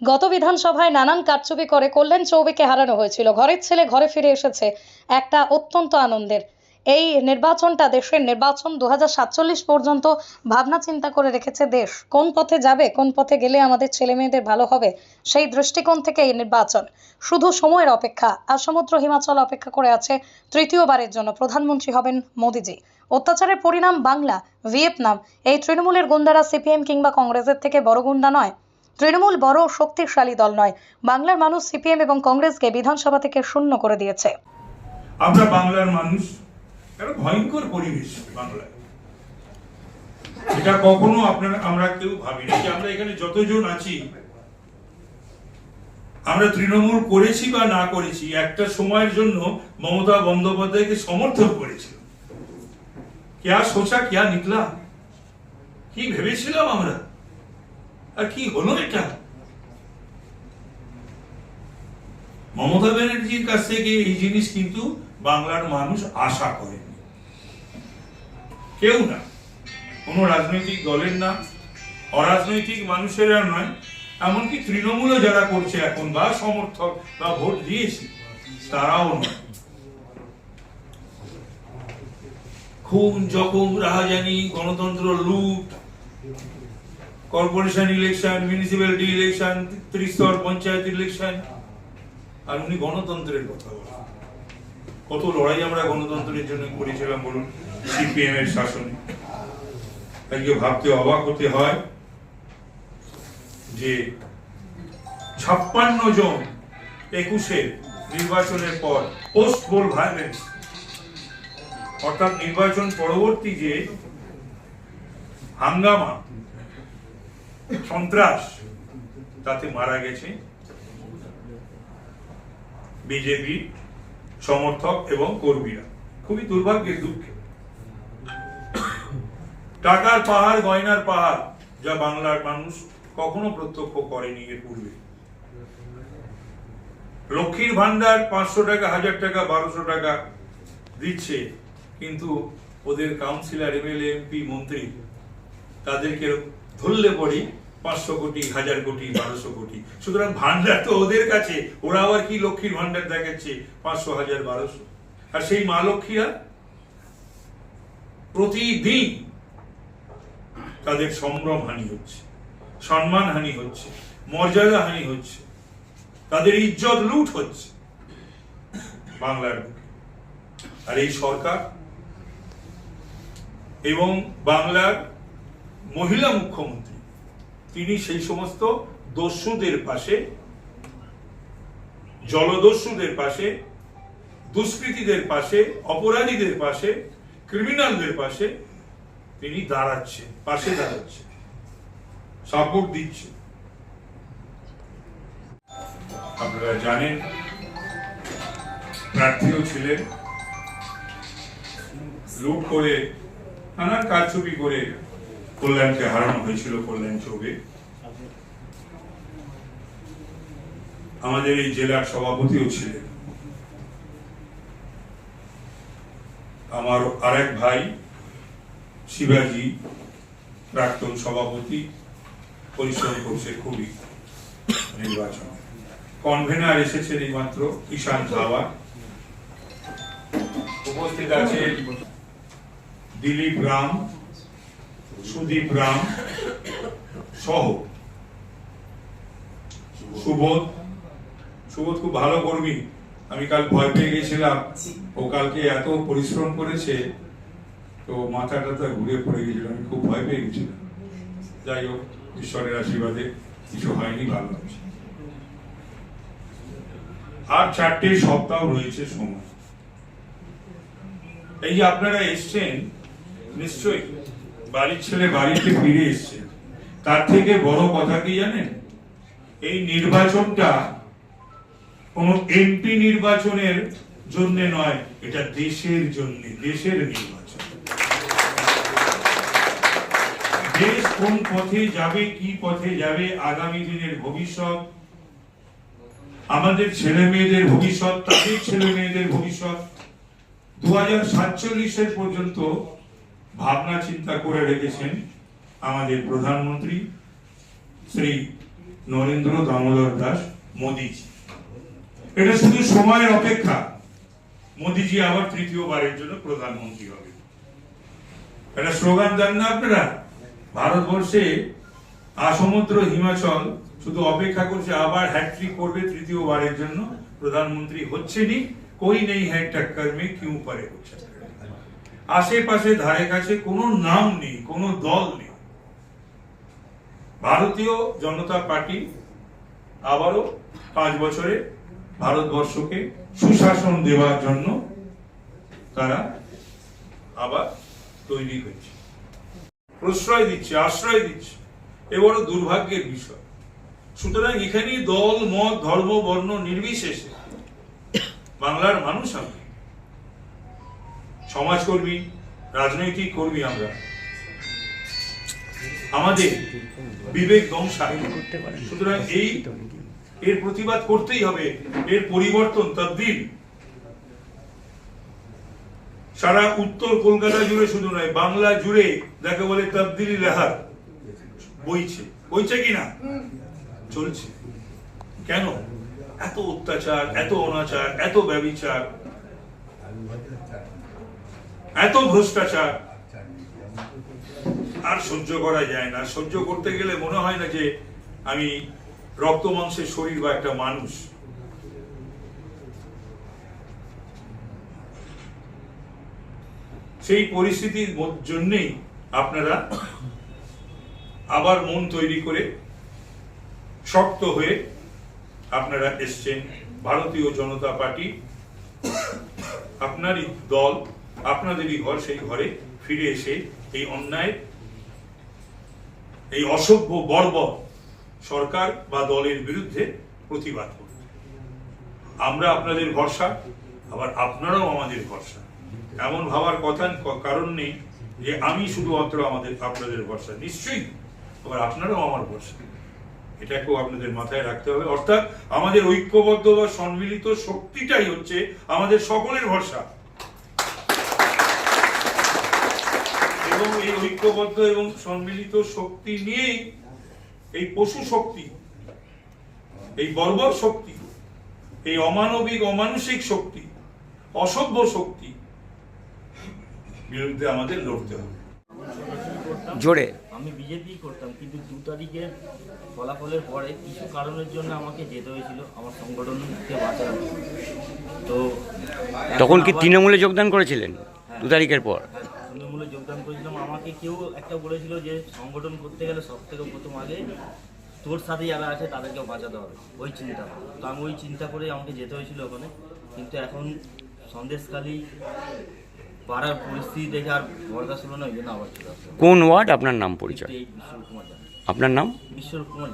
গত বিধানসভায় নানান কারচুপি করে কল্যাণ চৌবেকে হারানো হয়েছিল। ঘরের ছেলে ঘরে ফিরে এসেছে একটা অত্যন্ত আনন্দের। এই নির্বাচনটা দেশের নির্বাচন দু হাজার সাতচল্লিশ পর্যন্ত ভাবনা চিন্তা করে রেখেছে দেশ। কোন পথে যাবে, কোন পথে গেলে আমাদের ছেলে মেয়েদের ভালো হবে, সেই দৃষ্টিকোণ থেকে এই নির্বাচন। শুধু সময়ের অপেক্ষা, আর সমুদ্র হিমাচল অপেক্ষা করে আছে তৃতীয়বারের জন্য প্রধানমন্ত্রী হবেন মোদিজি। অত্যাচারের পরিণাম বাংলা, ভিয়েতনাম, এই তৃণমূলের গুন্ডারা সিপিএম কিংবা কংগ্রেসের থেকে বড় গুন্ডা নয়। তৃণমূল বড় শক্তিশালী দল নয়। বাংলার মানুষ সিপিএম এবং কংগ্রেসকে বিধানসভা থেকে শূন্য করে দিয়েছে। আমরা বাংলার মানুষ ভয়ঙ্কর পরিবেশ বাংলায়। এটা কখনো আপনারা, আমরা কেউ ভাবিনি যে আমরা এখানে যতজন আছি, আমরা তৃণমূল করেছি বা না করেছি, একটা সময়ের জন্য মমতা বন্দ্যোপাধ্যায়কে সমর্থন করেছিল কেয়া সোচা, কেয়া নিকলা? কি ভেবেছিলাম আমরা? আর কি হলো এটা? মমতা ব্যানার্জির কাছ থেকে এই জিনিস কিন্তু বাংলার মানুষ আশা করেনি। কেউ না। কোনো রাজনৈতিক দলের না। অরাজনৈতিক মানুষেরা নয়। এমনকি তৃণমূলও যারা করছে এখন বা সমর্থক বা ভোট দিয়েছে, তারাও নয়। খুন, জখম, রাহাজানি, গণতন্ত্র লুট কর্পোরেশন ইলেকশন মিউনিসিপ্যালিটি ইলেকশন, ত্রিস্তর পঞ্চায়েত ইলেকশন। আর উনি গণতন্ত্রের কথা বলেন। কত লড়াই আমরা গণতন্ত্রের জন্য করেছিলাম বলুন, সিপিএম এর শাসনে। আজকে ভাবতে অবাক হতে হয় যে ছাপ্পান্ন জন একুশে নির্বাচনের পর পোস্ট পোল ভায়োলেন্স অর্থাৎ নির্বাচন পরবর্তী যে হাঙ্গামা সন্ত্রাস তাতে মারা গেছে বিজেপি সমর্থক এবং কর্মীরা। খুবই দুর্ভাগ্যের দুঃখে। টাকার পাহাড়, গয়নার পাহাড়, যা বাংলার মানুষ কখনো প্রত্যক্ষ করেনি এর পূর্বে। লক্ষ্মীর ভান্ডার পাঁচশো টাকা, হাজার টাকা, বারোশো টাকা দিচ্ছে, কিন্তু ওদের কাউন্সিলর এমএলএ এমপি মন্ত্রী, তাদেরকে ধরলে পড়ি পাঁচশো কোটি, হাজার কোটি, বারোশো কোটি। সুতরাং ভান্ডার তো ওদের কাছে। ওরা আবার কি লক্ষ্মীর ভান্ডার দেখাচ্ছে? পাঁচশো, হাজার, বারোশো। আর সেই মা লক্ষ্মীরা প্রতিদিন তাদের সম্ভ্রম হানি হচ্ছে। সম্মান হানি হচ্ছে। মর্যাদা হানি হচ্ছে। তাদের ইজ্জত লুট হচ্ছে বাংলার আর এই সরকার এবং বাংলার মহিলা মুখ্যমন্ত্রী, তিনি সেই সমস্ত দস্যুদের পাশে, জলদস্যুদের পাশে, দুষ্কৃতীদের পাশে, অপরাধীদের পাশে, ক্রিমিনালদের পাশে তিনি দাঁড়াচ্ছে পাশে দাঁড়াচ্ছে সাপোর্ট দিচ্ছে আপনারা জানেন, প্রার্থীও ছিলেন। লুট করে নানান কারচুপি করে কল্যাণকে হারানো হয়েছিল কল্যাণ চৌবে আমাদের এই জেলার সভাপতিও ছিলেন। আমার আরেক ভাই শিবাজি, প্রাক্তন সভাপতি, পরিশ্রম করছে খুবই নির্বাচন। কনভেনার এসেছেন এই মাত্র ঈশান ধাওয়া উপস্থিত আছে দিলীপ রাম সুদীপ রাম সহ। সুবোধ। সুবোধ খুব ভালো কর্মী। আমি কাল ভয় পেয়ে গেছিলাম। ও কালকে এত পরিশ্রম করেছে, তো মাথাটা তো ঘুরে পড়ে গেছিল। আমি খুব ভয় পেয়ে গেছিলাম। যাই হোক, ঈশ্বরের আশীর্বাদে কিছু হয়নি, ভালো হয়েছে। আর চারটে সপ্তাহ রয়েছে সময়। এই যে আপনারা এসছেন, নিশ্চয়ই বাড়ির ছেলে বাড়িতে ফিরে এসছেন তার থেকে বড় কথা কি জানেন? এই নির্বাচনটা কোন এমপি নির্বাচনের জন্য নয়, এটা দেশের জন্য, দেশের নির্বাচন। দেশ কোন পথে যাবে, কি পথে যাবে, আগামী দিনের ভবিষ্যৎ? আমাদের ছেলে মেয়েদের ভবিষ্যৎ, তাদের ছেলে মেয়েদের ভবিষ্যৎ। দু হাজার সাতচল্লিশের পর্যন্ত ভাবনা চিন্তা করে রেখেছেন আমাদের প্রধানমন্ত্রী শ্রী নরেন্দ্র দামোদর দাস মোদিজি। এটা শুধু সময়ের অপেক্ষা। মোদিজি আবার তৃতীয়বারের জন্য প্রধানমন্ত্রী হবে। একটা স্লোগান দেন না আপনারা? ভারতবর্ষে আসমুদ্র হিমাচল শুধু অপেক্ষা করছে, আবার হ্যাট্রিক করবে তৃতীয়বারের জন্য প্রধানমন্ত্রী হচ্ছে নি কই নেই হ্যাঁ টক্কর মে কিউ পারে হচ্ছে। আশেপাশে ধারে কাছে কোনো নাম নেই, কোনো দল নেই। ভারতীয় জনতা পার্টি আবারও পাঁচ বছরে ভারতবর্ষকে সুশাসন দেওয়ার জন্য তারা আবার তৈরি হয়েছে। প্রশ্রয় দিচ্ছে, আশ্রয় দিচ্ছে। এ বড় দুর্ভাগ্যের বিষয়। সুতরাং এখানে দল, মত, ধর্ম, বর্ণ নির্বিশেষে বাংলার মানুষ আমি। সমাজকর্মী, রাজনৈতিক কর্মী আমরা। আমাদের বিবেক দংশায় সুতরাং এই এর প্রতিবাদ করতেই হবে। এর পরিবর্তন তবদিল সারা উত্তর কলকাতা জুড়ে শুধু নয়, বাংলা জুড়ে যাকে বলে তবদিলি লেহার বইছে। বইছে কি না? চলছে। কেন? এত অত্যাচার, এত অনাচার, এত ব্যবিচার। এত ভ্রষ্টাচার। আর সহ্য করা যায় না। সহ্য করতে গেলে মনে হয় না যে আমি রক্ত মাংসের শরীর বা একটা মানুষ। সেই পরিস্থিতির জন্যেই আপনারা আবার মন তৈরি করে শক্ত হয়ে আপনারা এসছেন। ভারতীয় জনতা পার্টি, আপনারই দল আপনাদেরই ঘর, সেই ঘরে ফিরে এসে এই অন্যায়, এই অসভ্য বর্বর সরকার বা দলের বিরুদ্ধে প্রতিবাদ করবে আমরা আপনাদের ভরসা, আবার আপনারাও আমাদের ভরসা। এমন ভাবার কথা, কারণ নেই যে আমি শুধুমাত্র আমাদের, আপনাদের ভরসা। নিশ্চয়ই আবার আপনারাও আমার ভরসা। এটাকেও আপনাদের মাথায় রাখতে হবে। অর্থাৎ আমাদের ঐক্যবদ্ধ বা সম্মিলিত শক্তিটাই হচ্ছে আমাদের সকলের ভরসা। এবং এই ঐক্যবদ্ধ এবং সম্মিলিত শক্তি নিয়েই এই পশু শক্তি এই বর্বর শক্তি এই অমানবিক অমানসিক শক্তি অসভ্য শক্তি বিরুদ্ধে আমাদের লড়তে হবে। জোরে। আমি বিজেপি করতাম কিন্তু দু তারিখের ফলাফলের পরে কিছু কারণের জন্য আমাকে যেতে হয়েছিল আমার সংগঠনকে জন্য। তো তখন কি তৃণমূলে যোগদান করেছিলেন? দু তারিখের পর? হ্যাঁ, তৃণমূলে যোগদান করেছিলাম আমাকে কেউ একটা বলেছিল যে সংগঠন করতে গেলে সব থেকে প্রথম আগে তোর সাথে যারা আছে তাদেরকে বাঁচাতে হবে। ওই চিন্তা তো আমি ওই চিন্তা করে আমাকে যেতে হয়েছিল ওখানে। কিন্তু এখন সন্দেশখালী পাড়ার পরিস্থিতি দেখে আর বরদাস্ত হলো না ওই জন্য আবার চলে কোন ওয়ার্ড? আপনার নাম পরিচয়। বিশ্বরূপ কুমার আপনার নাম? বিশ্বরূপ কুমার